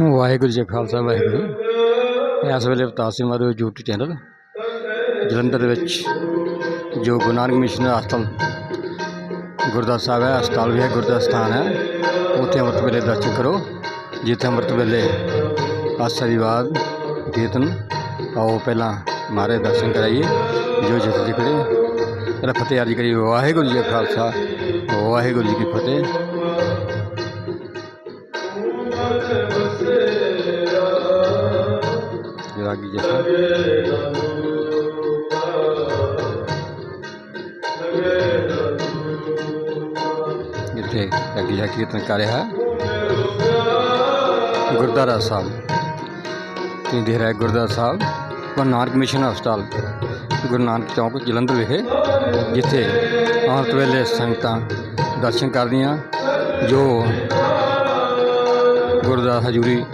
ਵਾਹਿਗੁਰੂ ਜੀ ਖਾਲਸਾ, ਵਾਹਿਗੁਰੂ ਇਸ ਵੇਲੇ Avtar Singh Madho YouTube channel Jalandhar ਦੇ ਵਿੱਚ ਜੋ ਗੁਰੂ ਨਾਨਕ ਮਿਸ਼ਨ ਹਸਪਤਾਲ, ਗੁਰਦੁਆਰਾ ਸਾਹਿਬ ਹੈ, ਹਸਪਤਾਲ ਵੀ ਹੈ, ਗੁਰਦੁਆਰਾ ਸਥਾਨ ਹੈ, ਉੱਥੇ ਅੰਮ੍ਰਿਤ ਵੇਲੇ ਦਰਸ਼ਨ ਕਰੋ। ਜਿੱਥੇ ਅੰਮ੍ਰਿਤ ਵੇਲੇ ਆਸ਼ੀਰਵਾਦ, ਕੀਰਤਨ, ਆਓ ਪਹਿਲਾਂ ਮਾਰੇ ਦਰਸ਼ਨ ਕਰਾਈਏ। ਜੋ ਜਿੱਥੇ ਜਿਕੜੇ ਇਹਦਾ ਫਤਿਹ ਆਦਿ ਕਰੀਏ। ਵਾਹਿਗੁਰੂ ਜੀ ਖਾਲਸਾ, ਵਾਹਿਗੁਰੂ ਜੀ ਕੀ ਫਤਿਹ। ਰਾਗੀ ਜਸਾ ਇੱਥੇ ਰਾਗੀ ਜਾ ਕੀਰਤਨ ਕਰ ਰਿਹਾ ਹੈ ਗੁਰਦੁਆਰਾ ਸਾਹਿਬ ਤੇ ਦੇਖ ਰਿਹਾ ਹੈ ਗੁਰਦੁਆਰਾ ਸਾਹਿਬ ਗੁਰੂ ਨਾਨਕ ਮਿਸ਼ਨ ਹਸਪਤਾਲ ਗੁਰੂ ਨਾਨਕ ਚੌਂਕ ਜਲੰਧਰ ਵਿਖੇ ਜਿੱਥੇ ਅੰਮ੍ਰਿਤ ਵੇਲੇ ਸੰਗਤਾਂ ਦਰਸ਼ਨ ਕਰਦੀਆਂ ਜੋ ਗੁਰਦੁਆਰਾ ਹਜੂਰੀ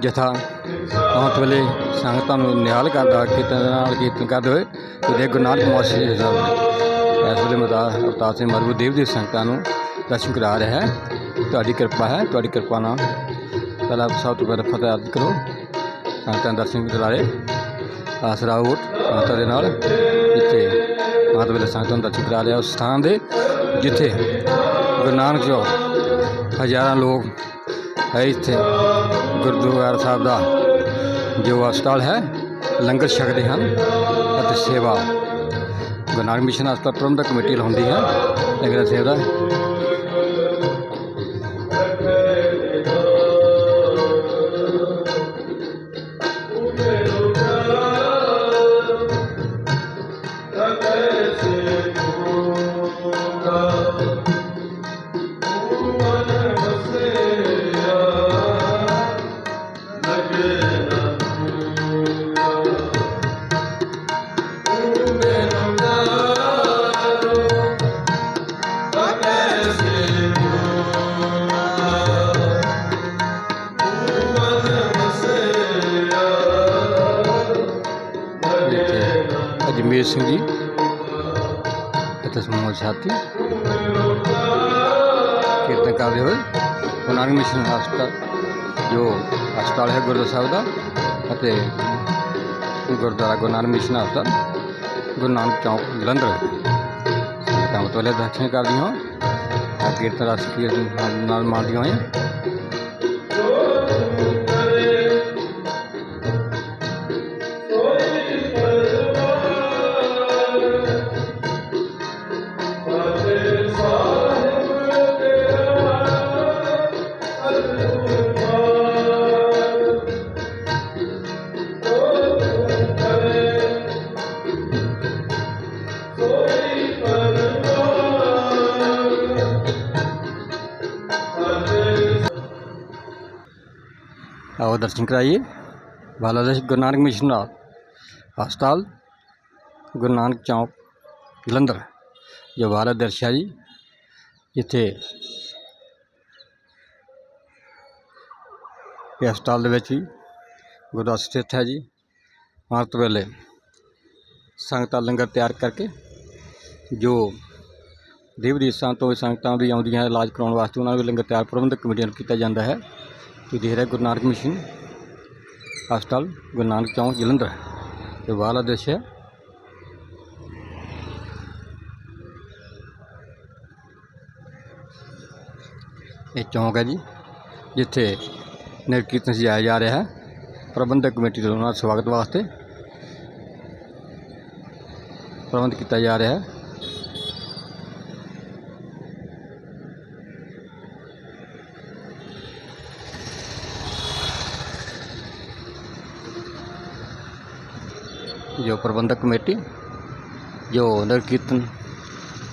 ਜਥਾ ਅੰਮ੍ਰਿਤ ਵੇਲੇ ਸੰਗਤਾਂ ਨੂੰ ਨਿਹਾਲ ਕਰਦਾ, ਕੀਰਤਨ ਦੇ ਨਾਲ ਕੀਰਤਨ ਕਰਦੇ ਹੋਏ। ਉਹਦੇ ਗੁਰੂ ਨਾਨਕ ਮੋਸ਼ੀ ਸਾਹਿਬ ਇਸ ਵੇਲੇ ਮਦਾ ਅਵਤਾਰ ਸਿੰਘ ਮਰਗੂ ਦੇਵ ਦੀ ਸੰਗਤਾਂ ਨੂੰ ਦਰਸ਼ਨ ਕਰਾ ਰਿਹਾ ਹੈ। ਤੁਹਾਡੀ ਕਿਰਪਾ ਹੈ, ਤੁਹਾਡੀ ਕਿਰਪਾ ਨਾਲ ਪਹਿਲਾਂ ਸਭ ਤੋਂ ਪਹਿਲਾਂ ਫਤਿਹ ਅਰਜ਼ ਕਰੋ। ਸੰਗਤਾਂ ਦੇ ਦਰਸ਼ਨ ਕਰਾਰੇ ਆਸਰਾ ਓਟ ਸੰਗਤਾਂ ਦੇ ਨਾਲ, ਜਿੱਥੇ ਮਾਤ ਵੇਲੇ ਸੰਗਤਾਂ ਨੂੰ ਦਰਸ਼ਨ ਕਰਾ ਰਿਹਾ ਉਸ ਸਥਾਨ ਦੇ, ਜਿੱਥੇ ਗੁਰੂ ਨਾਨਕ ਜੋ ਹਜ਼ਾਰਾਂ ਲੋਕ ਹੈ ਇੱਥੇ। ਗੁਰਦੁਆਰਾ ਸਾਹਿਬ ਦਾ ਜੋ ਹਸਪਤਾਲ ਹੈ, ਲੰਗਰ ਛਕਦੇ ਹਨ ਅਤੇ ਸੇਵਾ। ਗੁਰੂ ਮਿਸ਼ਨ ਹਸਪਤਾਲ ਪ੍ਰਬੰਧਕ ਕਮੇਟੀ ਲਾਉਂਦੀ ਹੈ। ਲੰਗਰ ਸੇਵਾ ਦਾ ਅਜਮੇਰ ਸਿੰਘ ਜੀ ਅਤੇ ਸਮੂਹ ਸਾਥੀ ਕੀਰਤਨ ਕਰਦੇ ਹੋਏ ਗੁਰੂ ਨਾਨਕ ਮਿਸ਼ਨ ਹਸਪਤਾਲ, ਜੋ ਹਸਪਤਾਲ ਹੈ ਗੁਰਦੁਆਰਾ ਸਾਹਿਬ ਦਾ ਅਤੇ ਗੁਰਦੁਆਰਾ ਗੁਰੂ ਨਾਨਕ ਮਿਸ਼ਨ ਹਸਪਤਾਲ, ਗੁਰੂ ਨਾਨਕ ਚੌਂਕ ਜਲੰਧਰ। ਸੰਗਤਾਂ ਲੈ ਦਰਸ਼ਨ ਕਰਦੀਆਂ ਹੋ ਕੀਰਤਨ ਰਸ ਕੀਰਤਨ ਨਾਲ ਮਾਣਦੀਆਂ ਹੋਈਆਂ। आओ दर्शन कराइए बालादेश गुरु नानक मिशन हस्पताल गुरु नानक चौक जलंधर जो भारत दर्शा जी ਜਿੱਥੇ ਇਹ ਹਸਪਤਾਲ ਦੇ ਵਿੱਚ ਵੀ ਗੁਰਦੁਆਰਾ ਸਥਿਤ ਹੈ ਜੀ ਅੰਮ੍ਰਿਤ ਵੇਲੇ ਸੰਗਤਾਂ ਲੰਗਰ ਤਿਆਰ ਕਰਕੇ ਜੋ ਦੇਵ ਦੇਸਾਂ ਤੋਂ ਸੰਗਤਾਂ ਵੀ ਆਉਂਦੀਆਂ ਇਲਾਜ ਕਰਾਉਣ ਵਾਸਤੇ ਉਹਨਾਂ ਨੂੰ ਲੰਗਰ ਤਿਆਰ ਪ੍ਰਬੰਧਕ ਕਮੇਟੀ ਨੂੰ ਕੀਤਾ ਜਾਂਦਾ ਹੈ ਤੇ ਦੇਖ ਰਿਹਾ ਗੁਰੂ ਨਾਨਕ ਮਿਸ਼ਨ ਹਸਪਤਾਲ ਗੁਰੂ ਨਾਨਕ ਚੌਂਕ ਜਲੰਧਰ ਇਹ ਬਾਹਰਲਾ ਦ੍ਰਿਸ਼ ਹੈ ਇਹ ਚੌਂਕ ਹੈ ਜੀ ਜਿੱਥੇ ਨਗਰ ਕੀਰਤਨ ਸਜਾਇਆ ਜਾ ਰਿਹਾ ਹੈ ਪ੍ਰਬੰਧਕ ਕਮੇਟੀ ਵੱਲੋਂ ਉਹਨਾਂ ਦਾ ਸਵਾਗਤ ਵਾਸਤੇ ਪ੍ਰਬੰਧ ਕੀਤਾ ਜਾ ਰਿਹਾ ਹੈ ਜੋ ਪ੍ਰਬੰਧਕ ਕਮੇਟੀ ਜੋ ਨਗਰ ਕੀਰਤਨ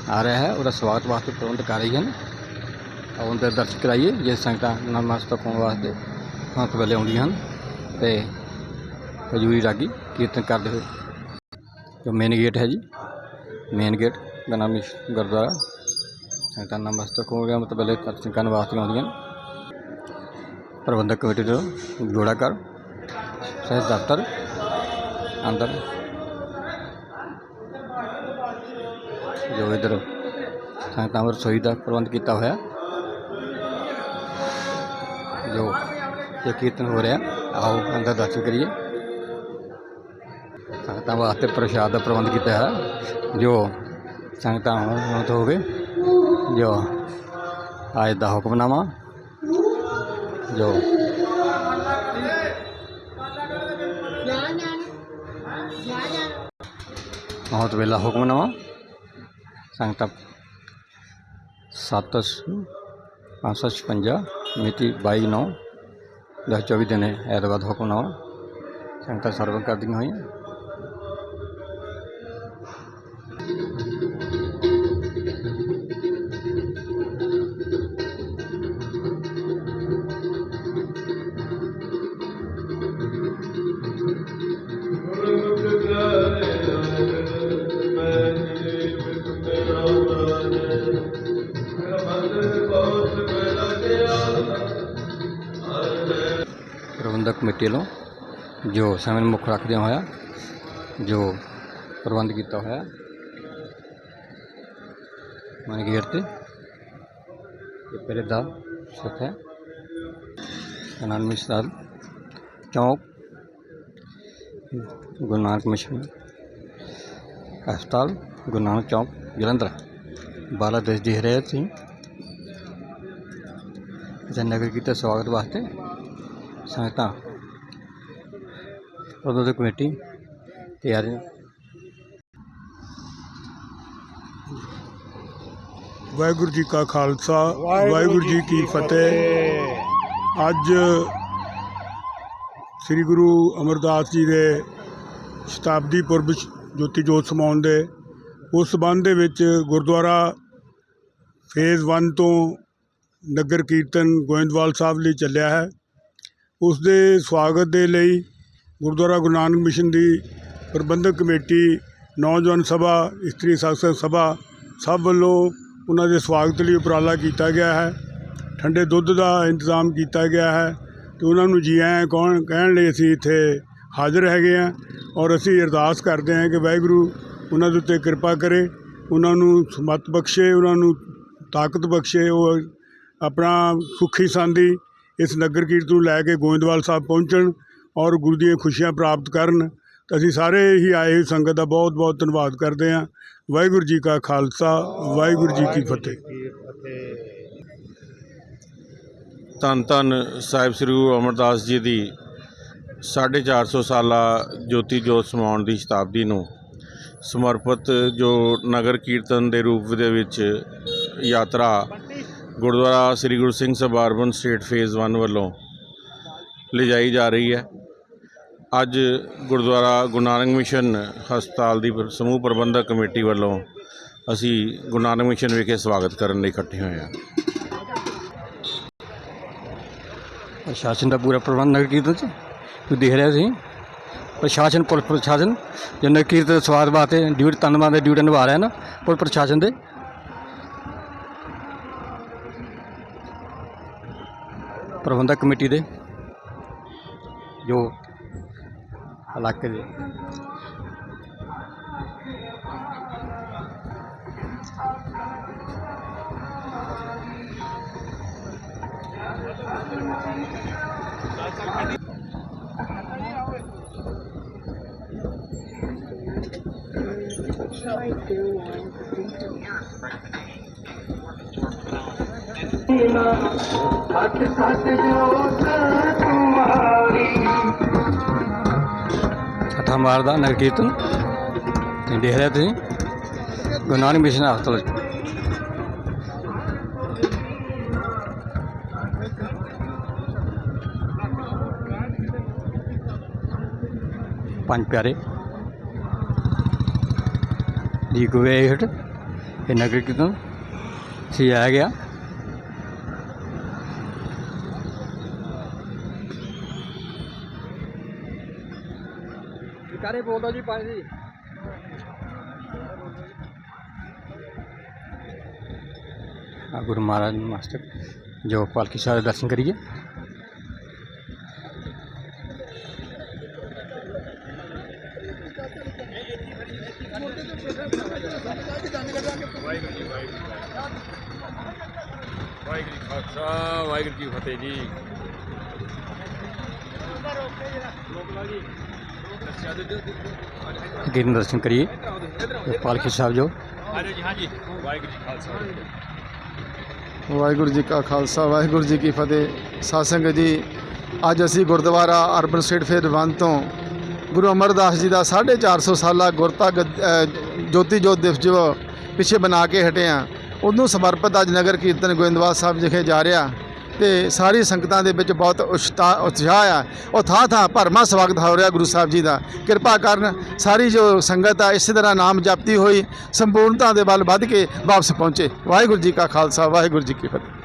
ਆ ਰਿਹਾ ਹੈ ਉਹਦਾ ਸਵਾਗਤ ਵਾਸਤੇ ਪ੍ਰਬੰਧ ਕਰ ਰਹੀ ਹਨ ਆਉਂ ਦੇ ਦਰਸ਼ਨ ਕਰਾਈਏ ਜੇ ਸੰਗਤਾਂ ਨਮਸਤਕ ਹੋਣ ਵਾਸਤੇ ਹੱਥ ਵੇਲੇ ਆਉਂਦੀਆਂ ਹਨ ਤੇ ਹਜੂਰੀ ਰਾਗੀ ਕੀਰਤਨ ਕਰਦੇ ਹੋਏ ਜੋ ਮੇਨ ਗੇਟ ਹੈ ਜੀ ਮੇਨ ਗੇਟ ਦਾ ਨਾਮ ਇਸ ਗੁਰਦੁਆਰਾ ਸੰਗਤਾਂ ਨਮਸਤਕ ਹੋ ਗਿਆ ਮਤਲਬ ਵੇਲੇ ਦਰਸ਼ਨ ਕਰਨ ਵਾਸਤੇ ਆਉਂਦੀਆਂ ਹਨ ਪ੍ਰਬੰਧਕ ਕਮੇਟੀ ਤੋਂ ਜੋੜਾ ਕਰ ਸਹਿਜ ਦਫ਼ਤਰ ਅੰਦਰ ਜੋ ਇਧਰ ਸੰਗਤਾਂ ਵੱਲ ਰਸੋਈ ਦਾ ਪ੍ਰਬੰਧ ਕੀਤਾ ਹੋਇਆ ਜੋ ਇਹ ਕੀਰਤਨ ਹੋ ਰਿਹਾ ਆਓ ਅੰਦਰ ਦਰਸ਼ਨ ਕਰੀਏ ਸੰਗਤਾਂ ਵਾਸਤੇ ਪ੍ਰਸ਼ਾਦ ਦਾ ਪ੍ਰਬੰਧ ਕੀਤਾ ਹੈ ਜੋ ਸੰਗਤਾਂ ਹੁਣ ਤੋਂ ਹੋਵੇ ਜੋ ਅੱਜ ਦਾ ਹੁਕਮਨਾਮਾ ਜੋ ਬਹੁਤ ਵੇਲਾ ਹੁਕਮਨਾਮਾ ਸੰਗਤਾਂ ਸੱਤ ਪੰਜ ਸੌ ਛਪੰਜਾ ਮਿਤੀ ਬਾਈ ਨੌ ਦਸ ਚੌਵੀ ਦਿਨ ਹੈ ਐਤਵਾਰ ਦਾ ਹੁਕਮਨਾਮਾ ਸੰਗਤਾਂ ਸਰਵ ਕਰਦੀਆਂ ਹੋਈਆਂ ਪ੍ਰਬੰਧਕ ਕਮੇਟੀ ਵੱਲੋਂ ਜੋ ਸਮੇਂ ਨੂੰ ਮੁੱਖ ਰੱਖਦਿਆਂ ਹੋਇਆ ਜੋ ਪ੍ਰਬੰਧ ਕੀਤਾ ਹੋਇਆ ਮਨ ਗੇਟ ਤੇ ਇਹ ਪਹਿਲੇ ਦਾ ਸੁੱਖ ਹੈ ਅਨਾਨਮੀ ਸਥਾਨ ਚੌਂਕ ਗੁਰੂ ਨਾਨਕ ਮਿਸ਼ਨ ਹਸਪਤਾਲ ਗੁਰੂ ਨਾਨਕ ਚੌਂਕ ਜਲੰਧਰ ਬਾਲਾ ਦੇਸ਼ ਦੀ ਹਰਿਆਤ ਸਿੰਘ ਇਹਦਾ ਨਗਰ ਕੀਰਤਨ ਸਵਾਗਤ ਵਾਸਤੇ ਸੰਗਤਾਂ ਪ੍ਰਬੰਧਕ ਕਮੇਟੀ ਤਿਆਰ ਹੈ ਵਾਹਿਗੁਰੂ ਜੀ ਕਾ ਖਾਲਸਾ ਵਾਹਿਗੁਰੂ ਜੀ ਕੀ ਫਤਿਹ। ਅੱਜ ਸ੍ਰੀ ਗੁਰੂ ਅਮਰਦਾਸ ਜੀ ਦੇ ਸ਼ਤਾਬਦੀ ਪੁਰਬ ਜੋਤੀ ਜੋਤ ਸਮਾਉਣ ਦੇ ਉਸ ਸੰਬੰਧ ਦੇ ਵਿੱਚ ਗੁਰਦੁਆਰਾ ਫੇਜ਼ 1 ਤੋਂ ਨਗਰ ਕੀਰਤਨ ਗੋਇੰਦਵਾਲ ਸਾਹਿਬ ਲਈ ਚੱਲਿਆ ਹੈ। ਉਸ ਦੇ ਸਵਾਗਤ ਦੇ ਲਈ ਗੁਰਦੁਆਰਾ ਗੁਰੂ ਨਾਨਕ ਮਿਸ਼ਨ ਦੀ ਪ੍ਰਬੰਧਕ ਕਮੇਟੀ, ਨੌਜਵਾਨ ਸਭਾ, ਇਸਤਰੀ ਸ਼ਾਸਕ ਸਭਾ ਸਭ ਵੱਲੋਂ ਉਹਨਾਂ ਦੇ ਸਵਾਗਤ ਲਈ ਉਪਰਾਲਾ ਕੀਤਾ ਗਿਆ ਹੈ। ਠੰਡੇ ਦੁੱਧ ਦਾ ਇੰਤਜ਼ਾਮ ਕੀਤਾ ਗਿਆ ਹੈ ਤੇ ਉਹਨਾਂ ਨੂੰ ਜੀ ਆਇਆਂ ਕੌਣ ਕਹਿਣ ਲਈ ਅਸੀਂ ਇੱਥੇ ਹਾਜ਼ਰ ਹੈਗੇ ਹਾਂ ਔਰ ਅਸੀਂ ਅਰਦਾਸ ਕਰਦੇ ਹਾਂ ਕਿ ਵਾਹਿਗੁਰੂ ਉਹਨਾਂ ਦੇ ਉੱਤੇ ਕਿਰਪਾ ਕਰੇ, ਉਹਨਾਂ ਨੂੰ ਸਮਤ ਬਖਸ਼ੇ, ਉਹਨਾਂ ਨੂੰ ਤਾਕਤ ਬਖਸ਼ੇ, ਉਹ ਆਪਣਾ ਸੁਖੀ ਸੰਦੀ ਇਸ ਨਗਰ ਕੀਰਤਨ ਨੂੰ ਲੈ ਕੇ ਗੋਇੰਦਵਾਲ ਸਾਹਿਬ ਪਹੁੰਚਣ ਔਰ ਗੁਰੂ ਦੀਆਂ ਖੁਸ਼ੀਆਂ ਪ੍ਰਾਪਤ ਕਰਨ। ਅਸੀਂ ਸਾਰੇ ਹੀ ਆਏ ਹੋਈ ਸੰਗਤ ਦਾ ਬਹੁਤ ਬਹੁਤ ਧੰਨਵਾਦ ਕਰਦੇ ਹਾਂ। ਵਾਹਿਗੁਰੂ ਜੀ ਕਾ ਖਾਲਸਾ, ਵਾਹਿਗੁਰੂ ਜੀ ਕੀ ਫਤਿਹ। ਧੰਨ ਧੰਨ ਸਾਹਿਬ ਸ੍ਰੀ ਗੁਰੂ ਅਮਰਦਾਸ ਜੀ ਦੀ 450 ਸਾਲਾ ਜੋਤੀ ਜੋਤ ਸਮਾਉਣ ਦੀ ਸ਼ਤਾਬਦੀ ਨੂੰ ਸਮਰਪਿਤ ਜੋ ਨਗਰ ਕੀਰਤਨ ਦੇ ਰੂਪ ਦੇ ਵਿੱਚ ਯਾਤਰਾ Gurdwara Sri Guru Singh Sabha urban estate phase 1 ਵੱਲੋਂ ਲਿਜਾਈ ਜਾ ਰਹੀ ਹੈ। ਅੱਜ ਗੁਰਦੁਆਰਾ ਗੁਰੂ ਨਾਨਕ ਮਿਸ਼ਨ ਹਸਪਤਾਲ ਦੀ ਸਮੂਹ ਪ੍ਰਬੰਧਕ ਕਮੇਟੀ ਵੱਲੋਂ ਅਸੀਂ ਗੁਰੂ ਨਾਨਕ ਮਿਸ਼ਨ ਵਿਖੇ ਸਵਾਗਤ ਕਰਨ ਲਈ ਇਕੱਠੇ ਹੋਏ ਹਾਂ। ਪ੍ਰਸ਼ਾਸਨ ਦਾ ਪੂਰਾ ਪ੍ਰਬੰਧ ਨਗਰ ਕੀਰਤਨ ਚ? ਤੁਸੀਂ ਦੇਖ ਰਿਹਾ ਸੀ ਪ੍ਰਸ਼ਾਸਨ, ਪੁਲਿਸ ਪ੍ਰਸ਼ਾਸਨ ਜੋ ਨਗਰ ਕੀਰਤਨ ਦੇ ਸਵਾਗਤ ਵਾਸਤੇ ਡਿਊਟੀ ਧੰਨਵਾਦ ਦੇ ਡਿਊਟੀ ਨਿਭਾ ਰਿਹਾ ਨਾ, ਪੁਲਿਸ ਪ੍ਰਸ਼ਾਸਨ ਦੇ। ਪ੍ਰਬੰਧਕ ਕਮੇਟੀ ਦੇ ਜੋ ਇਲਾਕੇ ਦੇ ਹੱਥਾਂ ਮਾਰਦਾ, ਨਗਰ ਕੀਰਤਨ। ਤੁਸੀਂ ਦੇਖ ਰਹੇ ਤੁਸੀਂ, ਗੁਰੂ ਨਾਨਕ ਮਿਸ਼ਨ ਹਸਪਤਾਲ 'ਚ। ਪੰਜ ਪਿਆਰੇ। ਜੀ ਗੁਵੇ ਇਹ ਨਗਰ ਕੀਰਤਨ। ਸੀ ਆ ਗਿਆ। ਕਾਰੇ ਬੋਲਦਾ ਜੀ ਪੰਜ ਜੀ ਆ ਗੁਰੂ ਮਹਾਰਾਜ ਮਾਸਟਰ ਜੋ ਪਾਲਕੀ ਸਾਹਿਬ ਦੇ ਦਰਸ਼ਨ ਕਰੀਏ। ਵਾਹਿਗੁਰੂ ਜੀ ਖਾਲਸਾ ਵਾਹਿਗੁਰੂ ਜੀ ਕੀ ਫਤਿਹ ਜੀ ਕੀਰਤਨ ਦਰਸ਼ਨ ਕਰੀਏ। ਪਾਲਕੀ ਸਾਹਿਬ ਜੋ। ਵਾਹਿਗੁਰੂ ਜੀ ਕਾ ਖਾਲਸਾ, ਵਾਹਿਗੁਰੂ ਜੀ ਕੀ ਫਤਿਹ। ਸਾਧ ਜੀ, ਅੱਜ ਅਸੀਂ ਗੁਰਦੁਆਰਾ ਅਰਬਨ ਸਟੇਟ ਫੇਰ 1 ਤੋਂ ਗੁਰੂ ਅਮਰਦਾਸ ਜੀ ਦਾ 450 ਸਾਲਾ ਗੁਰਤਾ ਗੱਦ- ਜੋਤੀ ਜੋਤ ਦਿਵਸ ਜੋ ਪਿੱਛੇ ਬਣਾ ਕੇ ਹਟੇ ਆ। ਉਹਨੂੰ ਸਮਰਪਿਤ ਅੱਜ ਨਗਰ ਕੀਰਤਨ ਗੋਇੰਦਵਾਲ ਸਾਹਿਬ ਜਿਖੇ ਜਾ ਰਿਹਾ। ਤੇ ਸਾਰੀ ਸੰਗਤਾਂ ਦੇ ਵਿੱਚ ਬਹੁਤ ਉਸ਼ਤਾ- ਉਤਸ਼ਾਹ ਆ। ਉਹ ਥਾਂ ਥਾਂ ਭਰਮਾ ਸਵਾਗਤ ਹੋ ਰਿਹਾ ਗੁਰੂ ਸਾਹਿਬ ਜੀ ਦਾ। ਕਿਰਪਾ ਕਰਨ ਸਾਰੀ ਜੋ ਸੰਗਤ ਆ, ਇਸੇ ਤਰ੍ਹਾਂ ਨਾਮ ਜਪਦੀ ਹੋਈ, ਸੰਪੂਰਨਤਾ ਦੇ ਵੱਲ ਵੱਧ ਕੇ ਵਾਪਸ ਪਹੁੰਚੇ। ਵਾਹਿਗੁਰੂ ਜੀ ਕਾ ਖਾਲਸਾ, ਵਾਹਿਗੁਰੂ ਜੀ ਕੀ ਫਤਿਹ।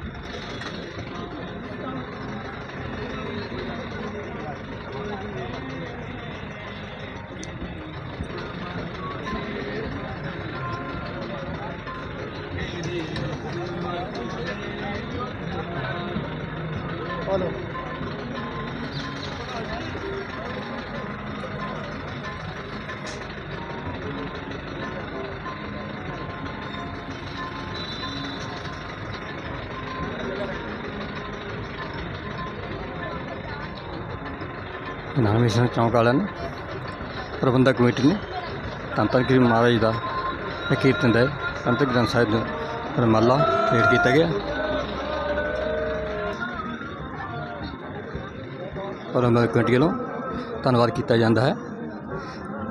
ਨਾਮੇਸ਼ਨ ਚੌਂਕ ਵਾਲਿਆਂ ਨੇ ਪ੍ਰਬੰਧਕ ਕਮੇਟੀ ਨੇ ਧੰਨ ਧੰਨ ਗਰੀਬ ਮਹਾਰਾਜ ਜੀ ਦਾ ਇਹ ਕੀਰਤਨ ਦਾ ਅੰਤਿਮ ਗ੍ਰੰਥ ਸਾਹਿਬ ਦਾ ਰਮਾਲਾ ਭੇਟ ਕੀਤਾ ਗਿਆ ਪ੍ਰਬੰਧਕ ਕਮੇਟੀ ਵੱਲੋਂ ਧੰਨਵਾਦ ਕੀਤਾ ਜਾਂਦਾ ਹੈ।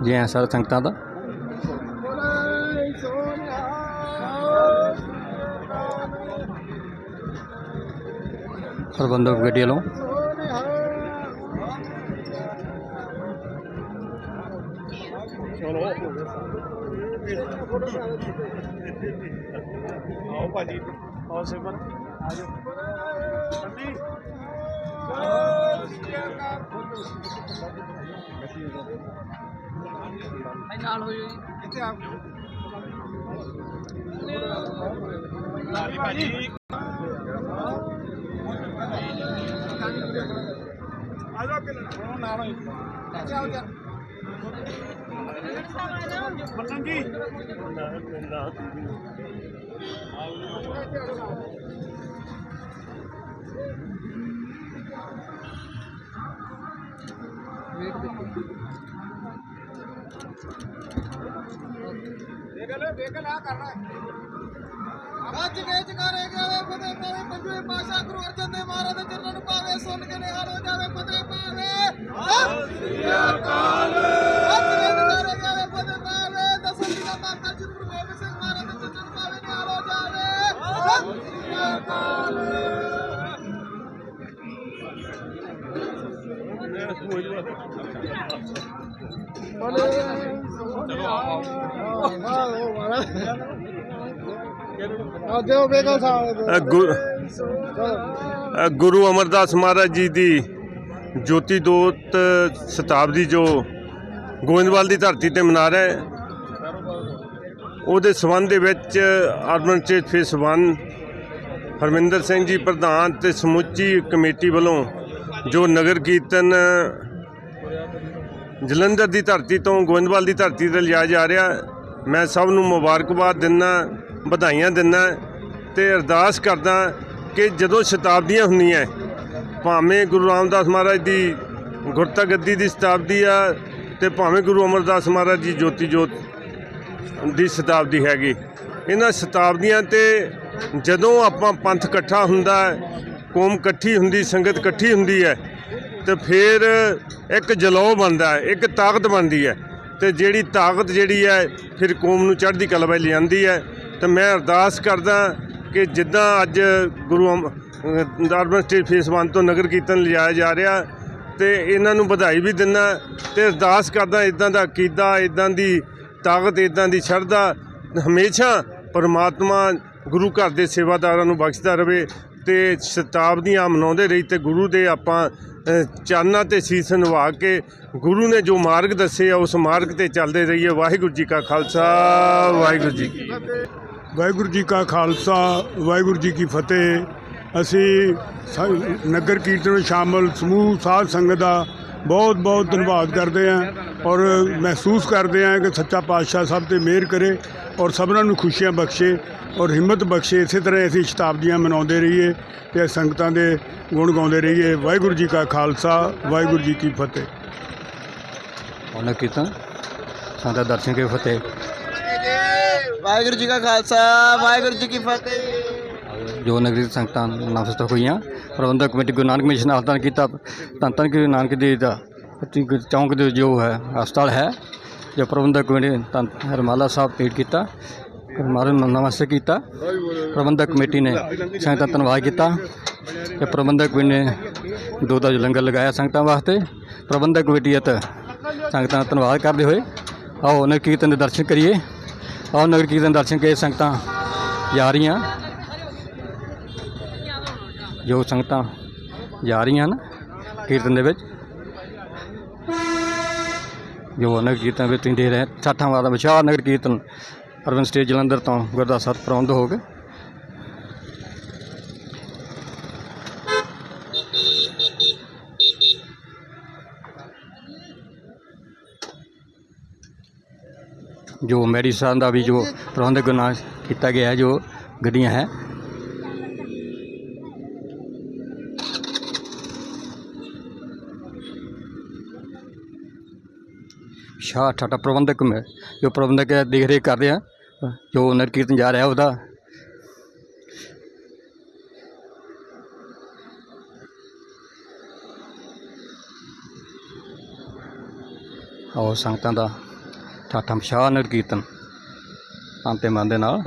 ਜੀ ਐ ਸਾਰੀ, ਸੰਗਤਾਂ ਦਾ। ਪ੍ਰਬੰਧਕ ਕਮੇਟੀ ਵੱਲੋਂ। ਨਾਲ ਹੋ ਜੀ। ਕਿੱਥੇ ਆਪ ਲਾਲੀ ਭਾਜੀ ਆ ਜਾ ਕੇ ਨਾਲ ਹੋਈ ਅੱਛਾ ਹੋ ਗਿਆ। ਬੰਦਨ ਜੀ ਆਓ ਰੱਜ ਕੇ ਜਕਾਰੇ ਗਾਵੇ ਫਤਿਹ ਪਾਵੇ ਪੰਜਵੇਂ ਪਾਸ਼ਾ ਗੁਰੂ ਅਰਜਨ ਦੇਵ ਮਹਾਰਾਜ ਦੇ ਚਰਨਾਂ ਨੂੰ ਪਾਵੇ ਸੁਣ ਕੇ ਨਿਹਾਲ ਹੋ ਜਾਵੇ ਫਤਿਹ ਪਾਵੇ ਸਤਿ ਸ੍ਰੀ ਅਕਾਲ ਰੱਜ ਕੇ ਜਕਾਰੇ ਗਾਵੇ ਫਤਿਹ ਪਾਵੇ ਦਸਮ ਜੀ ਦਾ ਮਾਤਾ ਜੀ ਗੁਰੂ ਗੋਬਿੰਦ ਸਿੰਘ ਮਹਾਰਾਜ ਦੇ ਚਰਨਾਂ ਨੂੰ ਪਾਵੇ ਨਿਹਾਲ ਹੋ ਜਾਵੇ ਸਤਿ ਸ੍ਰੀ ਅਕਾਲ। ਆਜੋ ਬੇਗਲ ਸਾਹਿਬ ਗੁਰੂ ਅਮਰਦਾਸ ਮਹਾਰਾਜ ਜੀ ਦੀ ਜੋਤੀ ਦੋਤ ਸ਼ਤਾਬਦੀ ਜੋ ਗੋਇੰਦਵਾਲ ਦੀ ਧਰਤੀ ਤੇ ਮਨਾ ਰਿਹਾ ਹੈ ਉਹਦੇ ਸੰਬੰਧ ਦੇ ਵਿੱਚ urban estate phase 1 Harminder Singh ji ਪ੍ਰਧਾਨ ਤੇ ਸਮੁੱਚੀ ਕਮੇਟੀ ਵੱਲੋਂ ਜੋ ਨਗਰ ਕੀਰਤਨ ਜਲੰਧਰ ਦੀ ਧਰਤੀ ਤੋਂ ਗੋਇੰਦਵਾਲ ਦੀ ਧਰਤੀ ਤੇ ਲਿਜਾਇਆ ਜਾ ਰਿਹਾ। ਮੈਂ ਸਭ ਨੂੰ ਮੁਬਾਰਕਬਾਦ ਦਿੰਦਾ, ਵਧਾਈਆਂ ਦਿੰਦਾ ਤੇ ਅਰਦਾਸ ਕਰਦਾ ਕਿ ਜਦੋਂ ਸ਼ਤਾਬਦੀਆਂ ਹੁੰਦੀਆਂ, ਭਾਵੇਂ ਗੁਰੂ ਰਾਮਦਾਸ ਮਹਾਰਾਜ ਦੀ ਗੁਰਤਾ ਗੱਦੀ ਦੀ ਸ਼ਤਾਬਦੀ ਆ ਤੇ ਭਾਵੇਂ ਗੁਰੂ ਅਮਰਦਾਸ ਮਹਾਰਾਜ ਜੀ ਜੋਤੀ ਜੋਤ ਦੀ ਸ਼ਤਾਬਦੀ ਹੈਗੀ। ਇਹਨਾਂ ਸ਼ਤਾਬਦੀਆਂ ਤੇ ਜਦੋਂ ਆਪਾਂ ਪੰਥ ਇਕੱਠਾ ਹੁੰਦਾ, ਕੌਮ ਇਕੱਠੀ ਹੁੰਦੀ, ਸੰਗਤ ਇਕੱਠੀ ਹੁੰਦੀ ਹੈ ਤੇ ਫਿਰ ਇੱਕ ਜਲੌ ਬਣਦਾ ਇੱਕ ਤਾਕਤ ਬਣਦੀ ਹੈ ਤੇ ਜਿਹੜੀ ਤਾਕਤ ਜਿਹੜੀ ਹੈ, ਫਿਰ ਕੌਮ ਨੂੰ ਚੜ੍ਹਦੀ ਕਲਾ ਵੱਲ ਲਿਆਂਦੀ ਹੈ। ਤੇ ਮੈਂ ਅਰਦਾਸ ਕਰਦਾ ਕਿ ਜਿੱਦਾਂ ਅੱਜ ਗੁਰੂ ਅਮ- ਅਰਬਨ ਸਟੇਟ ਫੇਸ 1 ਤੋਂ ਨਗਰ ਕੀਰਤਨ ਲਿਜਾਇਆ ਜਾ ਰਿਹਾ ਤੇ ਇਹਨਾਂ ਨੂੰ ਵਧਾਈ ਵੀ ਦਿੰਦਾ ਤੇ ਅਰਦਾਸ ਕਰਦਾ ਇਦਾਂ ਦਾ ਅਕੀਦਾ ਇਦਾਂ ਦੀ ਤਾਕਤ ਇਦਾਂ ਦੀ ਸ਼ਰਧਾ ਹਮੇਸ਼ਾ ਪਰਮਾਤਮਾ ਗੁਰੂ ਘਰ ਦੇ ਸੇਵਾਦਾਰਾਂ ਨੂੰ ਬਖਸ਼ਦਾ ਰਵੇ ਤੇ ਸ਼ਤਾਬਦੀਆਂ ਮਨਾਉਂਦੇ ਰਹੀ ਤੇ ਗੁਰੂ ਦੇ ਆਪਾਂ ਚਾਨਣਾ ਤੇ ਸੀਸ ਨਿਭਾ ਕੇ ਗੁਰੂ ਨੇ ਜੋ ਮਾਰਗ ਦੱਸੇ ਆ, ਉਸ ਮਾਰਗ ਤੇ ਚੱਲਦੇ ਰਹੀਏ। ਵਾਹਿਗੁਰੂ ਜੀ ਕਾ ਖਾਲਸਾ, ਵਾਹਿਗੁਰੂ ਜੀ ਕੀ ਵਾਹਿਗੁਰੂ ਜੀ ਕਾ ਖਾਲਸਾ, ਵਾਹਿਗੁਰੂ ਜੀ ਕੀ ਫਤਿਹ। ਅਸੀਂ ਨਗਰ ਕੀਰਤਨ ਵਿੱਚ ਸ਼ਾਮਲ ਸਮੂਹ, ਸਾਧ ਸੰਗਤ ਦਾ ਬਹੁਤ ਬਹੁਤ ਧੰਨਵਾਦ ਕਰਦੇ ਹਾਂ ਔਰ ਮਹਿਸੂਸ ਕਰਦੇ ਹਾਂ ਕਿ ਸੱਚਾ ਪਾਤਸ਼ਾਹ ਸਭ ਤੇ ਮਿਹਰ ਕਰੇ ਔਰ ਸਭਨਾਂ ਨੂੰ ਖੁਸ਼ੀਆਂ ਬਖਸ਼ੇ। ਔਰ ਹਿੰਮਤ ਬਖਸ਼ੇ ਇਸੇ ਤਰ੍ਹਾਂ ਅਸੀਂ ਸ਼ਤਾਬਦੀਆਂ ਮਨਾਉਂਦੇ ਰਹੀਏ ਤੇ ਸੰਗਤਾਂ ਦੇ ਗੁਣ ਗਾਉਂਦੇ ਰਹੀਏ। ਵਾਹਿਗੁਰੂ ਜੀ ਕਾ ਖਾਲਸਾ ਵਾਹਿਗੁਰੂ ਜੀ ਕੀ ਫਤਿਹ। ਉਹਨਾਂ ਕੀਰਤਨ? ਸੰਗਤਾਂ ਦਰਸ਼ਨ ਕੇ ਫਤਿਹ? ਵਾਹਿਗੁਰੂ ਜੀ ਕਾ ਖਾਲਸਾ ਵਾਹਿਗੁਰੂ ਜੀ ਕੀ ਫਤਿਹ। ਜੋ ਨਗਰੀ ਸੰਗਤਾਂ ਨਮਸਤਕ ਹੋਈਆਂ ਪ੍ਰਬੰਧਕ ਕਮੇਟੀ ਗੁਰੂ ਨਾਨਕ ਮਿਸ਼ਨ ਹਸਪਤਾਲ ਕੀਤਾ ਧੰਨ ਧੰਨ ਗੁਰੂ ਨਾਨਕ ਦੇਵ ਦਾ। ਚੌਂਕ ਦੇ ਜੋ ਹੈ ਹਸਪਤਾਲ ਹੈ ਜੋ ਪ੍ਰਬੰਧਕ ਕਮੇਟੀ ਧੰਨ ਹਰਮਾਲਾ ਸਾਹਿਬ ਭੇਟ ਕੀਤਾ ਨਮਸਤੇ ਕੀਤਾ। ਪ੍ਰਬੰਧਕ ਕਮੇਟੀ ਨੇ ਸੰਗਤਾਂ ਦਾ ਧੰਨਵਾਦ ਕੀਤਾ ਤੇ ਪ੍ਰਬੰਧਕ ਕਮੇਟੀ ਨੇ ਦੋ ਦਾ ਲੰਗਰ ਲਗਾਇਆ ਸੰਗਤਾਂ ਵਾਸਤੇ। ਪ੍ਰਬੰਧਕ ਕਮੇਟੀ ਅਤੇ ਸੰਗਤਾਂ ਦਾ ਧੰਨਵਾਦ ਕਰਦੇ ਹੋਏ ਆਓ ਨਗਰ ਕੀਰਤਨ ਦੇ ਦਰਸ਼ਨ ਕਰੀਏ। ਆਓ ਨਗਰ ਕੀਰਤਨ ਦੇ ਦਰਸ਼ਨ ਕਰੀਏ ਸੰਗਤਾਂ ਜਾ ਰਹੀਆਂ। ਜੋ ਸੰਗਤਾਂ ਜਾ ਰਹੀਆਂ ਹਨ ਕੀਰਤਨ ਦੇ ਵਿੱਚ। ਜੋ ਨਗਰ ਕੀਰਤਨ ਵਿੱਚ ਤੁਸੀਂ ਦੇ ਰਹੇ ਛਾਠਾਂ ਵਾਲਾ ਵਿਸ਼ਾਲ ਨਗਰ ਕੀਰਤਨ ਅਰਬਨ ਸਟੇਜ ਜਲੰਧਰ ਤੋਂ ਗੁਰਦਾਸ ਸਾਹਿਬ ਪ੍ਰਬੰਧ ਹੋ ਗਏ। ਜੋ ਮੈਡੀਸਨ ਦਾ ਵੀ ਜੋ ਪ੍ਰਬੰਧ ਗੁਨਾ ਕੀਤਾ ਗਿਆ ਹੈ, ਜੋ ਗੱਡੀਆਂ ਹੈ। ਸ਼ਾਹ ਠਾਟਾ ਪ੍ਰਬੰਧਕ ਮੈਂ, ਜੋ ਪ੍ਰਬੰਧਕ ਹੈ ਦੇਖ ਰੇਖ ਕਰ ਰਿਹਾ ਜੋ ਨਗਰ ਕੀਰਤਨ ਜਾ ਰਿਹਾ ਉਹਦਾ। ਆਓ ਸੰਗਤਾਂ ਦਾ ਠਾਠਾ ਸ਼ਾਹ ਨਰ ਕੀਰਤਨ। ਅੰਤੇ ਮਨ ਦੇ ਨਾਲ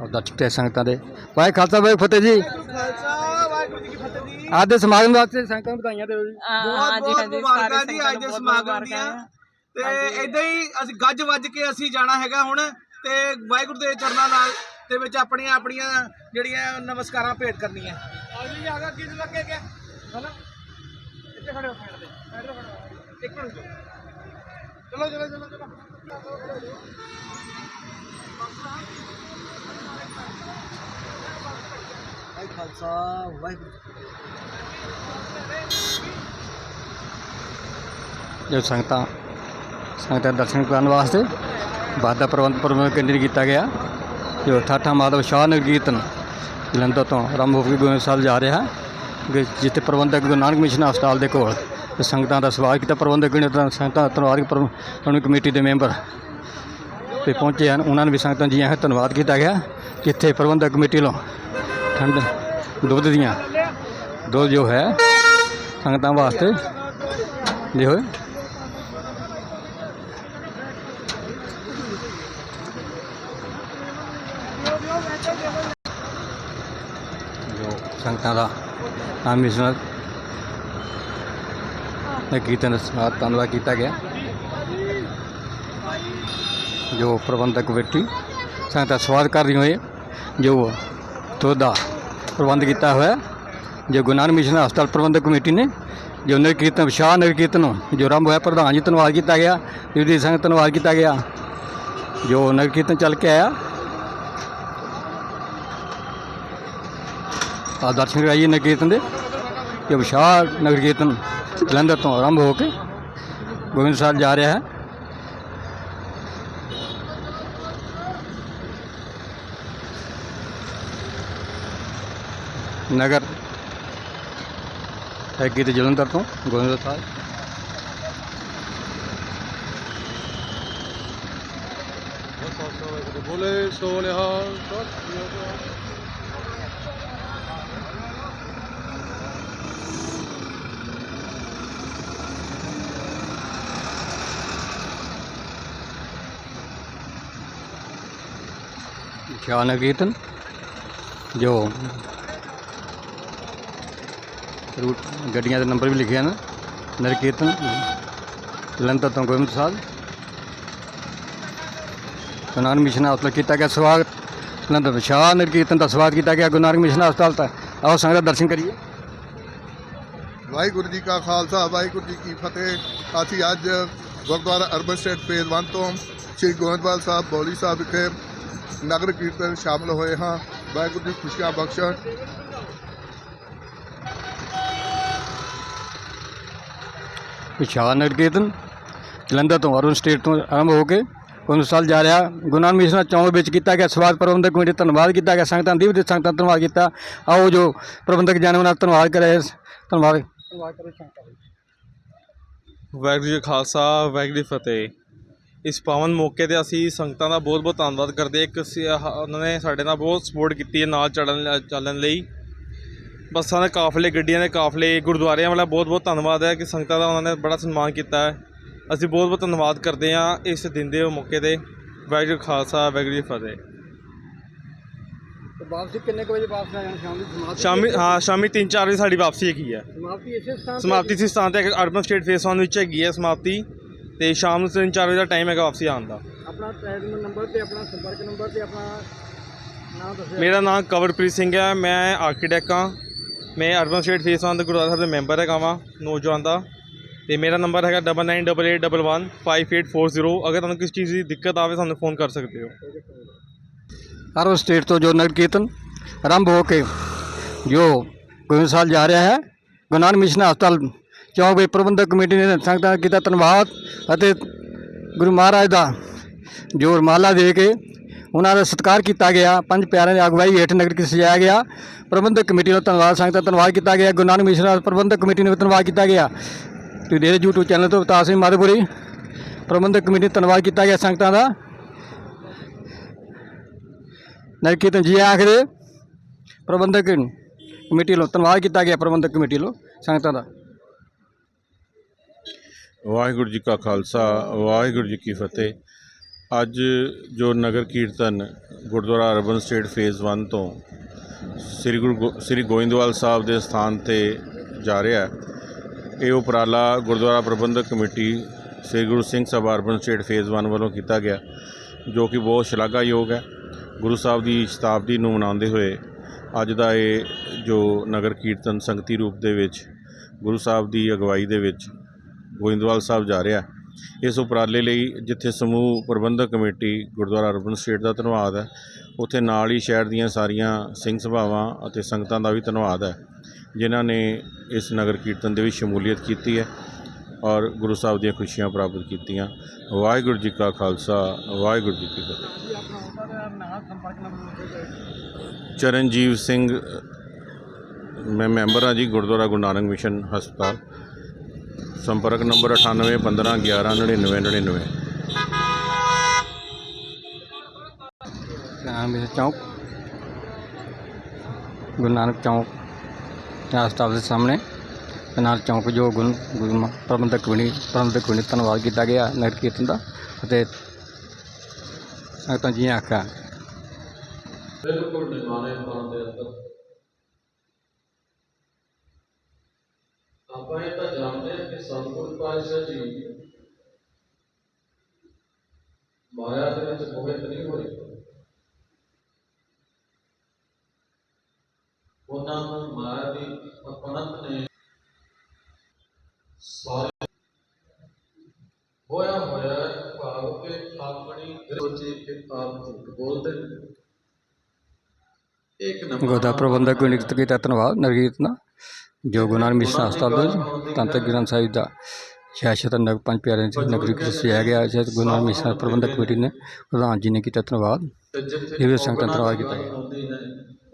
ਔਰ ਦਰਸ਼ਕ ਤੇ ਸੰਗਤਾਂ ਦੇ। ਵਾਹਿ ਖਾਲਸਾ ਵਾਹਿ ਫਤਿਹ ਜੀ। ਅੱਜ ਦੇ ਸਮਾਗਮ ਵਾਸਤੇ ਸੰਗਤਾਂ ਨੂੰ ਵਧਾਈਆਂ ਦਿਓ ਜੀ। ਬਹੁਤ ਬਹੁਤ ਮੁਬਾਰਕਾਂ ਜੀ ਅੱਜ ਦੇ ਸਮਾਗਮ ਦੀਆਂ। ਤੇ ਇਦਾਂ ਹੀ ਅਸੀਂ ਗੱਜ ਵੱਜ ਕੇ ਅਸੀਂ ਜਾਣਾ ਹੈਗਾ ਹੁਣ। ਤੇ ਵਾਹਿਗੁਰੂ ਦੇ ਚਰਨਾਂ ਨਾਲ ਦੇ ਵਿੱਚ ਆਪਣੀਆਂ ਆਪਣੀਆਂ ਜਿਹੜੀਆਂ ਨਮਸਕਾਰਾਂ ਭੇਟ ਕਰਨੀਆਂ। ਆਜੀ ਆਗਾ ਕਿਸ ਲੱਗੇ ਗਿਆ ਹਨਾ? ਇੱਥੇ ਖੜੇ ਹੋ ਸਾਈਡ ਤੇ। ਸਾਈਡ ਤੇ ਖੜੇ ਇੱਕ ਮਿੰਟ ਚਲੋ ਚਲੋ ਚਲੋ ਚਲੋ। ਵਾਹਿ ਖਾਲਸਾ, ਵਾਹਿਗੁਰੂ ਜੋ ਸੰਗਤਾਂ ਸੰਗਤਾਂ ਦੇ ਦਰਸ਼ਨ ਕਰਨ ਵਾਸਤੇ ਬਾਦਾ ਪ੍ਰਬੰਧ ਪ੍ਰਬੰਧ ਕੇਂਦਰ ਕੀਤਾ ਗਿਆ। ਜੋ ਠਾਠਾ ਮਾਧਵ ਸ਼ਾਹ ਨਗਰ ਕੀਰਤਨ ਜਲੰਧਰ ਤੋਂ ਆਰੰਭ ਹੋ ਕੇ ਗੋਬਿੰਦ ਸਾਹਿਬ ਜਾ ਰਿਹਾ ਜਿੱਥੇ ਪ੍ਰਬੰਧਕ ਗੁਰੂ ਨਾਨਕ ਮਿਸ਼ਨ ਹਸਪਤਾਲ ਦੇ ਕੋਲ ਸੰਗਤਾਂ ਦਾ ਸਵਾਗਤ ਕੀਤਾ। ਪ੍ਰਬੰਧਕ ਨੇ ਸੰਗਤਾਂ ਧੰਨਵਾਦ ਪ੍ਰਬੰਧਕ ਕਮੇਟੀ ਦੇ ਮੈਂਬਰ ਤੇ ਪਹੁੰਚੇ ਹਨ। ਉਹਨਾਂ ਨੂੰ ਵੀ ਸੰਗਤਾਂ ਜੀ ਆਇਆਂ ਧੰਨਵਾਦ ਕੀਤਾ ਗਿਆ, ਜਿੱਥੇ ਪ੍ਰਬੰਧਕ ਕਮੇਟੀ ਵੱਲੋਂ ਠੰਡ ਦੁੱਧ ਦੀਆਂ। ਦੁੱਧ ਜੋ ਹੈ, ਸੰਗਤਾਂ ਵਾਸਤੇ ਦੇ ਹੋਏ ਜੋ ਸੰਗਤਾਂ ਦਾ ਨਾਮ ਮਿਸ਼ਨ ਨੇ ਕੀਰਤਨ ਦਾ ਧੰਨਵਾਦ ਕੀਤਾ ਗਿਆ। ਜੋ ਪ੍ਰਬੰਧਕ ਕਮੇਟੀ ਸੰਗਤਾਂ ਦਾ ਸਵਾਗਤ ਕਰਦੀ ਹੋਏ, ਜੋ ਦੁੱਧ ਦਾ ਪ੍ਰਬੰਧ ਕੀਤਾ ਹੋਇਆ ਜੋ ਗੁਰੂ ਨਾਨਕ ਮਿਸ਼ਨ ਹਸਪਤਾਲ ਪ੍ਰਬੰਧਕ ਕਮੇਟੀ ਨੇ, ਜੋ ਨਗਰ ਕੀਰਤਨ, ਵਿਸ਼ਾਲ ਨਗਰ ਕੀਰਤਨ ਜੋ ਆਰੰਭ ਹੋਇਆ, ਪ੍ਰਧਾਨ ਜੀ ਧੰਨਵਾਦ ਕੀਤਾ ਗਿਆ ਜੀ ਸੰਗਤ ਧੰਨਵਾਦ ਕੀਤਾ ਗਿਆ। ਜੋ ਨਗਰ ਕੀਰਤਨ ਚੱਲ ਕੇ ਆਇਆ। ਆ ਦਰਸ਼ਨ ਕਰਾਈਏ ਨਗਰ ਕੀਰਤਨ ਦੇ, ਜੋ ਵਿਸ਼ਾਲ ਨਗਰ ਕੀਰਤਨ ਜਲੰਧਰ ਤੋਂ ਆਰੰਭ ਹੋ ਕੇ ਗੋਬਿੰਦ ਸਾਹਿਬ ਜਾ ਰਿਹਾ ਹੈ। ਨਗਰ ਹੈ ਗੀਤ ਜਲੰਧਰ ਤੋਂ ਗੋਬਿੰਦ ਸਾਹਿਬ। ਬੋਲੇ ਸੋਨਿਹਾ ਵਿਸ਼ਾਲ ਨਗਰ ਕੀਰਤਨ ਜੋ ਰੂਟ ਗੱਡੀਆਂ ਦੇ ਨੰਬਰ ਵੀ ਲਿਖੇ ਹਨ ਨਗਰ ਕੀਰਤਨ ਜਲੰਧਰ ਤੋਂ ਗੋਬਿੰਦ ਸਾਹਿਬ ਗੁਰੂ ਨਾਨਕ ਮਿਸ਼ਨ ਹਸਪਤਾਲ ਕੀਤਾ ਗਿਆ, ਸਵਾਗਤ। ਜਲੰਧਰ ਵਿਸ਼ਾਲ ਨਗਰ ਕੀਰਤਨ ਦਾ ਸਵਾਗਤ ਕੀਤਾ ਗਿਆ, ਗੁਰੂ ਨਾਨਕ ਮਿਸ਼ਨ ਹਸਪਤਾਲ ਦਾ ਆਓ ਸੰਗਤ ਦਰਸ਼ਨ ਕਰੀਏ। ਵਾਹਿਗੁਰੂ ਜੀ ਕਾ ਖਾਲਸਾ, ਵਾਹਿਗੁਰੂ ਜੀ ਕੀ ਫਤਿਹ। ਅਸੀਂ ਅੱਜ ਗੁਰਦੁਆਰਾ ਅਰਬਨ ਸਟੇਟ ਫੇਜ਼ 1 ਤੋਂ ਸ੍ਰੀ ਗੋਬਿੰਦਵਾਲ ਸਾਹਿਬ, ਬੌਲੀ ਸਾਹਿਬ ਵਿਖੇ ਨਗਰ ਕੀਰਤਨ ਸ਼ਾਮਲ ਹੋਏ ਹਾਂ। ਵਾਹਿਗੁਰੂ ਜੀ ਖੁਸ਼ੀਆਂ ਬਖਸ਼ਣ। ਵਿਸ਼ਾਲ ਨਗਰ ਕੀਰਤਨ ਜਲੰਧਰ ਤੋਂ ਅਰੁਣ ਸਟੇਟ ਤੋਂ ਆਰੰਭ ਹੋ ਕੇ ਉਹਨੂੰ ਸਾਲ ਜਾ ਰਿਹਾ। ਗੁਰੂ ਨਾਨਕ ਮਿਸ਼ਨ ਚੌਂਕ ਵਿੱਚ ਕੀਤਾ ਗਿਆ ਸਵਾਗਤ ਪ੍ਰਬੰਧਕ ਕਮੇਟੀ ਦਾ ਧੰਨਵਾਦ ਕੀਤਾ ਗਿਆ ਸੰਗਤਾਂ ਦੀ ਵੀ ਸੰਗਤਾਂ ਦਾ ਧੰਨਵਾਦ ਕੀਤਾ। ਆਓ ਜੋ ਪ੍ਰਬੰਧਕ ਜਨ ਉਹਨਾਂ ਦਾ ਧੰਨਵਾਦ। ਕਰੇ ਧੰਨਵਾਦ ਵਾਹਿਗੁਰੂ ਜੀ ਖਾਲਸਾ ਵਾਹਿਗੁਰੂ ਫਤਿਹ। ਇਸ ਪਾਵਨ ਮੌਕੇ ਤੇ ਅਸੀਂ ਸੰਗਤਾਂ ਦਾ ਬਹੁਤ ਬਹੁਤ ਧੰਨਵਾਦ ਕਰਦੇ ਹਾਂ। ਇੱਕ ਉਹਨਾਂ ਨੇ ਸਾਡੇ ਨਾਲ ਬਹੁਤ ਸਪੋਰਟ ਕੀਤੀ ਹੈ ਨਾਲ ਚੜਨ ਚੱਲਣ ਲਈ। ਬੱਸਾਂ ਦੇ ਕਾਫਲੇ ਗੱਡੀਆਂ ਦੇ ਕਾਫਲੇ ਗੁਰਦੁਆਰਿਆਂ ਵਾਲਾ ਬਹੁਤ ਬਹੁਤ ਧੰਨਵਾਦ ਹੈ ਕਿ ਸੰਗਤਾਂ ਦਾ ਉਹਨਾਂ ਨੇ ਬੜਾ ਸਨਮਾਨ ਕੀਤਾ ਹੈ। ਅਸੀਂ ਬਹੁਤ ਬਹੁਤ ਧੰਨਵਾਦ ਕਰਦੇ ਹਾਂ ਇਸ ਦਿਨ ਦੇ ਮੌਕੇ ਤੇ। ਵਾਹਿਗੁਰੂ ਖਾਲਸਾ ਵਾਹਿਗੁਰੂ ਜੀ ਫਤਿਹ। ਵਾਪਸੀ ਕਿੰਨੇ ਕੁ ਵਜੇ ਵਾਪਸ ਆ ਜਾਣਾ ਸ਼ਾਮ ਦੀ ਸਮਾਪਤੀ ਸ਼ਾਮੀ ਹਾਂ? ਸ਼ਾਮੀ 3-4 ਵਜੇ ਸਾਡੀ ਵਾਪਸੀ ਹੈਗੀ ਹੈ। ਸਮਾਪਤੀ ਇਸੇ ਸਥਾਨ ਸਮਾਪਤੀ ਸੀ ਸਥਾਨ ਤੇ ਅਰਬਨ ਸਟੇਟ ਫੇਸ 1 ਵਿੱਚ ਹੈਗੀ ਹੈ ਸਮਾਪਤੀ। ਤੇ ਸ਼ਾਮ ਨੂੰ 3-4 ਵਜੇ ਦਾ ਟਾਈਮ ਹੈਗਾ ਵਾਪਸੀ ਆਉਣ ਦਾ। ਆਪਣਾ ਟੈਲੀਫੋਨ ਨੰਬਰ ਤੇ ਆਪਣਾ ਸੰਪਰਕ ਨੰਬਰ ਤੇ ਆਪਣਾ ਨਾਮ ਦੱਸਿਓ। ਮੇਰਾ ਨਾਮ ਕਵਰਪ੍ਰੀਤ ਸਿੰਘ ਹੈ ਮੈਂ ਆਰਕੀਟੈਕਟ ਹਾਂ। ਮੈਂ ਅਰਬਨ ਸਟੇਟ ਫੇਸ 1 ਦੇ ਗੁਰਦੁਆਰਾ ਸਾਹਿਬ ਦਾ ਮੈਂਬਰ ਹੈਗਾ ਵਾਂ, ਨੌਜਵਾਨ ਦਾ। ਤੇ ਮੇਰਾ ਨੰਬਰ ਹੈਗਾ 9988115840 ਅਗਰ ਤੁਹਾਨੂੰ ਕਿਸੇ ਚੀਜ਼ ਦੀ ਦਿੱਕਤ ਆਵੇ, ਸਾਨੂੰ ਫੋਨ ਕਰ ਸਕਦੇ ਹੋ। ਅਰਬ ਸਟੇਟ ਤੋਂ ਜੋ ਨਗਰ ਕੀਰਤਨ ਆਰੰਭ ਹੋ ਕੇ ਜੋ ਗੋਬਿੰਦ ਸਾਹਿਬ ਜਾ ਰਿਹਾ ਹੈ, ਗੁਰੂ ਨਾਨਕ ਮਿਸ਼ਨ ਹਸਪਤਾਲ ਚੌਂਕ ਵਿੱਚ ਪ੍ਰਬੰਧਕ ਕਮੇਟੀ ਨੇ ਸੰਗਤਾਂ ਕੀਤਾ ਧੰਨਵਾਦ ਅਤੇ ਗੁਰੂ ਮਹਾਰਾਜ ਦਾ ਜੋ ਰਮਾਲਾ ਦੇ ਕੇ ਉਹਨਾਂ ਦਾ ਸਤਿਕਾਰ ਕੀਤਾ ਗਿਆ। ਪੰਜ ਪਿਆਰਿਆਂ ਦੀ ਅਗਵਾਈ ਹੇਠ ਨਗਰ ਕੀਰਤਨ ਸਜਾਇਆ ਗਿਆ। ਪ੍ਰਬੰਧਕ ਕਮੇਟੀ ਨੂੰ ਧੰਨਵਾਦ ਸੰਗਤ ਦਾ ਧੰਨਵਾਦ ਕੀਤਾ ਗਿਆ। ਗੁਰੂ ਨਾਨਕ ਮਿਸ਼ਨ ਪ੍ਰਬੰਧਕ ਕਮੇਟੀ ਨੂੰ ਵੀ ਧੰਨਵਾਦ ਕੀਤਾ ਗਿਆ। ਤੇ ਡੇਰੇ YouTube ਚੈਨਲ ਤੋਂ ਅਵਤਾਰ ਸਿੰਘ ਮਾਧੋਪੁਰੀ। ਪ੍ਰਬੰਧਕ ਕਮੇਟੀ ਨੂੰ ਧੰਨਵਾਦ ਕੀਤਾ ਗਿਆ ਸੰਗਤਾਂ ਦਾ। ਨਗਰ ਜੀ ਆਖਦੇ ਪ੍ਰਬੰਧਕ ਕਮੇਟੀ ਵੱਲੋਂ ਧੰਨਵਾਦ ਕੀਤਾ ਗਿਆ। ਪ੍ਰਬੰਧਕ ਕਮੇਟੀ ਵੱਲੋਂ ਸੰਗਤਾਂ ਦਾ। ਵਾਹਿਗੁਰੂ ਜੀ ਕਾ ਖਾਲਸਾ, ਵਾਹਿਗੁਰੂ ਜੀ ਕੀ ਫਤਿਹ। ਅੱਜ ਜੋ ਨਗਰ ਕੀਰਤਨ ਗੁਰਦੁਆਰਾ ਅਰਬਨ ਸਟੇਟ ਫੇਜ਼ 1 ਤੋਂ ਸ੍ਰੀ ਗੁਰੂ ਗੋ- ਸ੍ਰੀ ਗੋਇੰਦਵਾਲ ਸਾਹਿਬ ਦੇ ਸਥਾਨ ਤੇ ਜਾ ਰਿਹਾ ਹੈ। ਇਹ ਉਪਰਾਲਾ ਗੁਰਦੁਆਰਾ ਪ੍ਰਬੰਧਕ committee Sri Guru Singh Sabha urban estate phase 1 ਵੱਲੋਂ ਕੀਤਾ ਗਿਆ, ਜੋ ਕਿ ਬਹੁਤ ਸ਼ਲਾਘਾਯੋਗ ਹੈ। ਗੁਰੂ ਸਾਹਿਬ ਦੀ ਸ਼ਤਾਬਦੀ ਨੂੰ ਮਨਾਉਂਦੇ ਹੋਏ ਅੱਜ ਦਾ ਇਹ ਜੋ ਨਗਰ ਕੀਰਤਨ ਸੰਗਤੀ ਰੂਪ ਦੇ ਵਿੱਚ, ਗੁਰੂ ਸਾਹਿਬ ਦੀ ਅਗਵਾਈ ਦੇ ਵਿੱਚ ਗੋਇੰਦਵਾਲ ਸਾਹਿਬ ਜਾ ਰਿਹਾ ਇਸ ਉਪਰਾਲੇ ਲਈ ਜਿੱਥੇ ਸਮੂਹ ਪ੍ਰਬੰਧਕ ਕਮੇਟੀ ਗੁਰਦੁਆਰਾ ਅਰਬਨ ਸਟੇਟ ਦਾ ਧੰਨਵਾਦ ਹੈ, ਉੱਥੇ ਨਾਲ ਹੀ ਸ਼ਹਿਰ ਦੀਆਂ ਸਾਰੀਆਂ ਸਿੰਘ ਸਭਾਵਾਂ ਅਤੇ ਸੰਗਤਾਂ ਦਾ ਵੀ ਧੰਨਵਾਦ ਹੈ, ਜਿਨ੍ਹਾਂ ਨੇ ਇਸ ਨਗਰ ਕੀਰਤਨ ਦੇ ਵਿੱਚ ਸ਼ਮੂਲੀਅਤ ਕੀਤੀ ਹੈ ਔਰ ਗੁਰੂ ਸਾਹਿਬ ਦੀਆਂ ਖੁਸ਼ੀਆਂ ਪ੍ਰਾਪਤ ਕੀਤੀਆਂ। ਵਾਹਿਗੁਰੂ ਜੀ ਕਾ ਖਾਲਸਾ, ਵਾਹਿਗੁਰੂ ਜੀ ਕੀ ਫਤਿਹ। ਚਰਨਜੀਵ ਸਿੰਘ, ਮੈਂ ਮੈਂਬਰ ਹਾਂ ਜੀ ਗੁਰਦੁਆਰਾ ਗੁਰੂ ਨਾਨਕ ਮਿਸ਼ਨ ਹਸਪਤਾਲ। ਸੰਪਰਕ ਨੰਬਰ 98 15 11 99 99 ਨਾਮ ਹੈ ਚੌਂਕ। ਗੁਰੂ ਨਾਨਕ ਚੌਂਕ ਹਸਪਤਾਲ ਦੇ ਸਾਹਮਣੇ। ਨਾਲ ਚੌਂਕ ਜੋ ਗੁਰੂ ਪ੍ਰਬੰਧਕ ਕਮੇਟੀ ਪ੍ਰਬੰਧਕ ਕਮੇਟੀ ਧੰਨਵਾਦ ਕੀਤਾ ਗਿਆ ਨਗਰ ਕੀਰਤਨ ਦਾ ਅਤੇ ਸੰਗਤਾਂ ਜੀ ਆਖਿਆ। ਬਿਲਕੁਲ ਨਿਮਾਣੇ ਪਾਉਣ ਦੇ ਅੰਦਰ ਆਪਾਂ ਇਹ ਤਾਂ ਜਾਣਦੇ ਪਾਤਸ਼ਾਹ ਜੀ। ਮਾਇਆ ਦੇ ਵਿੱਚ ਮੋਹਿਤ ਨਹੀਂ ਹੋਏ ਉਹਨਾਂ ਨੂੰ ਮਾਇਆ ਦੀ ਅਪਣਤ ਨੇ ਸਾਰੇ ਹੋਇਆ ਹੋਇਆ ਭਾਵ ਕਿ ਆਪਣੀ ਸੋਚੀ ਕਿ ਆਪ ਝੂਠ ਬੋਲਦੇ ਇੱਕ ਨੰਬਰ ਗੁਰਦਾ ਪ੍ਰਬੰਧਕ ਕਮੇਟੀ ਦਾ ਕੀਤਾ ਧੰਨਵਾਦ ਨਗਰ ਕੀਰਤਨ ਦਾ ਜੋ ਗੁਰੂ ਨਾਨਕ ਮਿਸ਼ਨ ਹਸਪਤਾਲ ਦੇ ਵਿੱਚ ਧੰਨ ਧੰਨ ਗ੍ਰੰਥ ਸਾਹਿਬ ਦਾ ਸਿਆਸਤ ਨਗਰ ਪੰਜ ਪਿਆਰਿਆਂ ਦੀ ਨਗਰੀ ਕੀਰਤਨ ਸਜਾਇਆ ਗਿਆ ਹੈ ਗੁਰੂ ਨਾਨਕ ਮਿਸ਼ਨ ਪ੍ਰਬੰਧਕ ਕਮੇਟੀ ਨੇ ਪ੍ਰਧਾਨ ਜੀ ਨੇ ਕੀਤਾ ਧੰਨਵਾਦ। ਤੇ ਜਿੱਥੇ ਇਹ ਵੀ ਸੰਗਤਾਂ ਭਾਵਨਾ ਧੰਨਵਾਦ ਦੀ ਕੀਤਾ। ਗੱਲ ਗਿਆ। ਹੁੰਦੀ ਹੈ,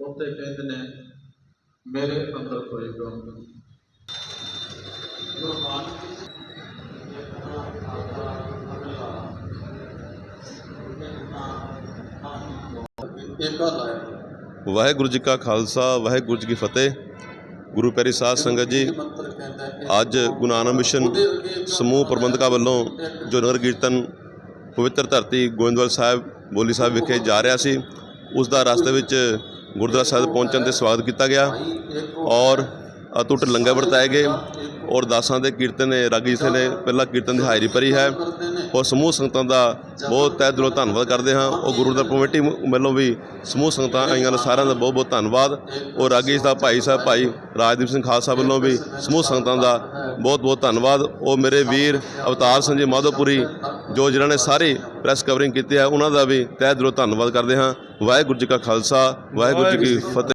ਉੱਥੇ ਕਹਿੰਦੇ ਨੇ ਮੇਰੇ ਅੰਦਰ ਕੋਈ ਗੁਣ ਨਹੀਂ। ਗੁਰੂ ਨਾਨਕ ਜੀ ਇਹ ਗੱਲ ਹੈ ਵਾਹਿਗੁਰੂ ਜੀ ਕਾ ਖਾਲਸਾ ਵਾਹਿਗੁਰੂ ਜੀ ਕੀ ਫਤਿਹ। ਗੁਰੂ ਪਿਆਰੀ ਸਾਧ ਸੰਗਤ ਜੀ, ਅੱਜ ਗੁਰੂ ਨਾਨਕ ਮਿਸ਼ਨ ਸਮੂਹ ਪ੍ਰਬੰਧਕਾਂ ਵੱਲੋਂ ਜੋ ਨਗਰ ਕੀਰਤਨ ਪਵਿੱਤਰ ਧਰਤੀ ਗੋਇੰਦਵਾਲ ਸਾਹਿਬ, ਬੋਲੀ ਸਾਹਿਬ ਵਿਖੇ ਜਾ ਰਿਹਾ ਸੀ, ਉਸ ਦਾ ਰਸਤੇ ਵਿੱਚ ਗੁਰਦੁਆਰਾ ਸਾਹਿਬ ਪਹੁੰਚਣ ਤੇ ਸਵਾਗਤ ਕੀਤਾ ਗਿਆ ਔਰ ਅਤੁੱਟ ਲੰਗਰ ਵਰਤਾਏ ਗਏ। ਔਰ ਦਾਸਾਂ ਦੇ ਕੀਰਤਨ ਨੇ ਰਾਗੀ ਜੀ ਨੇ ਪਹਿਲਾ ਕੀਰਤਨ ਦੀ ਹਾਜ਼ਰੀ ਭਰੀ ਹੈ। ਔਰ ਸਮੂਹ ਸੰਗਤਾਂ ਦਾ ਬਹੁਤ ਤਹਿ ਦਿਲੋਂ ਧੰਨਵਾਦ ਕਰਦੇ ਹਾਂ। ਉਹ ਗੁਰੂ ਦਾ ਕਮੇਟੀ ਵੱਲੋਂ ਵੀ ਸਮੂਹ ਸੰਗਤਾਂ ਆਈਆਂ ਨੇ ਸਾਰਿਆਂ ਦਾ ਬਹੁਤ ਬਹੁਤ ਧੰਨਵਾਦ। ਔਰ ਰਾਗੀ ਦਾ ਭਾਈ ਸਾਹਿਬ ਭਾਈ ਰਾਜਦੀਪ ਸਿੰਘ ਖਾਲਸਾ ਵੱਲੋਂ ਵੀ ਸਮੂਹ ਸੰਗਤਾਂ ਦਾ ਬਹੁਤ ਬਹੁਤ ਧੰਨਵਾਦ। ਉਹ ਮੇਰੇ ਵੀਰ ਅਵਤਾਰ ਸਿੰਘ ਜੀ ਮਾਧੋਪੁਰੀ ਜੋ ਜਿਨ੍ਹਾਂ ਨੇ ਸਾਰੀ ਪ੍ਰੈਸ ਕਵਰਿੰਗ ਕੀਤੀ ਹੈ ਉਹਨਾਂ ਦਾ ਵੀ ਤਹਿ ਦਿਲੋਂ ਧੰਨਵਾਦ ਕਰਦੇ ਹਾਂ। ਵਾਹਿਗੁਰੂ ਜੀ ਕਾ ਖਾਲਸਾ ਵਾਹਿਗੁਰੂ ਜੀ ਕੀ ਫਤਿਹ।